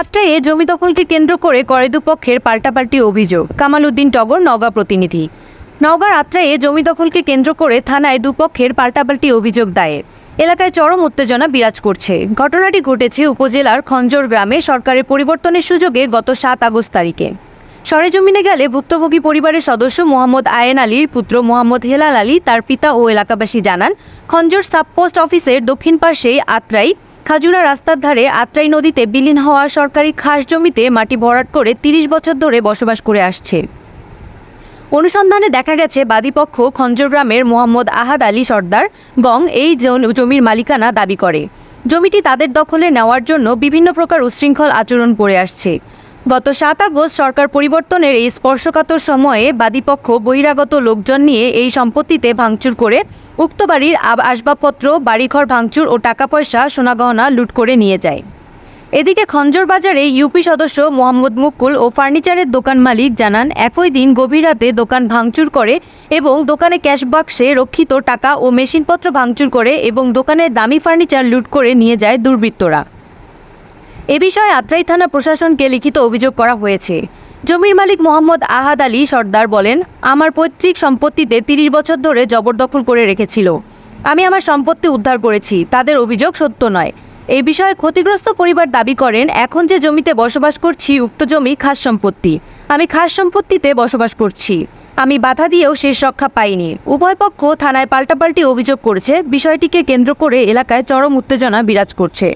যাত্রায় জমি দখলকে কেন্দ্র করে করে দুপক্ষের পাল্টাপাল্টি অভিযোগ। কামাল উদ্দিন টগর, নওগাঁ প্রতিনিধি। নওগাঁর আত্রায়ে জমি দখলকে কেন্দ্র করে থানায় দুপক্ষের পাল্টাপাল্টি অভিযোগ দায়ের। এলাকায় চরম উত্তেজনা বিরাজ করছে। ঘটনাটি ঘটেছে উপজেলার খঞ্জর গ্রামে সরকারের পরিবর্তনের সুযোগে গত সাত আগস্ট তারিখে। সরেজমিনে গেলে ভুক্তভোগী পরিবারের সদস্য মোহাম্মদ আয়েন আলীর পুত্র মোহাম্মদ হেলাল আলী, তার পিতা ও এলাকাবাসী জানান, খঞ্জর সাবপোস্ট অফিসের দক্ষিণ পাশে আত্রাই খাজুরা রাস্তার ধারে আত্রাই নদীতে বিলীন হওয়া সরকারি খাস জমিতে মাটি ভরাট করে তিরিশ বছর ধরে বসবাস করে আসছে। অনুসন্ধানে দেখা গেছে, বাদীপক্ষ খঞ্জর গ্রামের মোহাম্মদ আহাদ আলী সর্দার গং এই জমির মালিকানা দাবি করে। জমিটি তাদের দখলে নেওয়ার জন্য বিভিন্ন প্রকার উচ্ছৃঙ্খল আচরণ করে আসছে। গত সাত আগস্ট সরকার পরিবর্তনের এই স্পর্শকাতর সময়ে বাদীপক্ষ বহিরাগত লোকজন নিয়ে এই সম্পত্তিতে ভাঙচুর করে উক্ত বাড়ির আসবাবপত্র, বাড়িঘর ভাঙচুর ও টাকা পয়সা সোনাগহনা লুট করে নিয়ে যায়। এদিকে খঞ্জর বাজারে ইউপি সদস্য মোহাম্মদ মুকুল ও ফার্নিচারের দোকান মালিক জানান, একই দিন গভীর রাতে দোকান ভাঙচুর করে এবং দোকানে ক্যাশ বাক্সে রক্ষিত টাকা ও মেশিনপত্র ভাঙচুর করে এবং দোকানের দামি ফার্নিচার লুট করে নিয়ে যায় দুর্বৃত্তরা। এ বিষয়ে আত্রাই থানা প্রশাসনকে লিখিত অভিযোগ করা হয়েছে। জমির মালিক মোহাম্মদ আহাদ আলী সর্দার বলেন, আমার পৈতৃক সম্পত্তিতে তিরিশ বছর ধরে জবরদখল করে রেখেছিল। আমি আমার সম্পত্তি উদ্ধার করেছি, তাদের অভিযোগ সত্য নয়। এই বিষয়ে ক্ষতিগ্রস্ত পরিবার দাবি করেন, এখন যে জমিতে বসবাস করছি, উক্ত জমি খাস সম্পত্তি। আমি খাস সম্পত্তিতে বসবাস করছি। আমি বাধা দিয়েও শেষ রক্ষা পাইনি। উভয় পক্ষ থানায় পাল্টাপাল্টি অভিযোগ করেছে। বিষয়টিকে কেন্দ্র করে এলাকায় চরম উত্তেজনা বিরাজ করছে।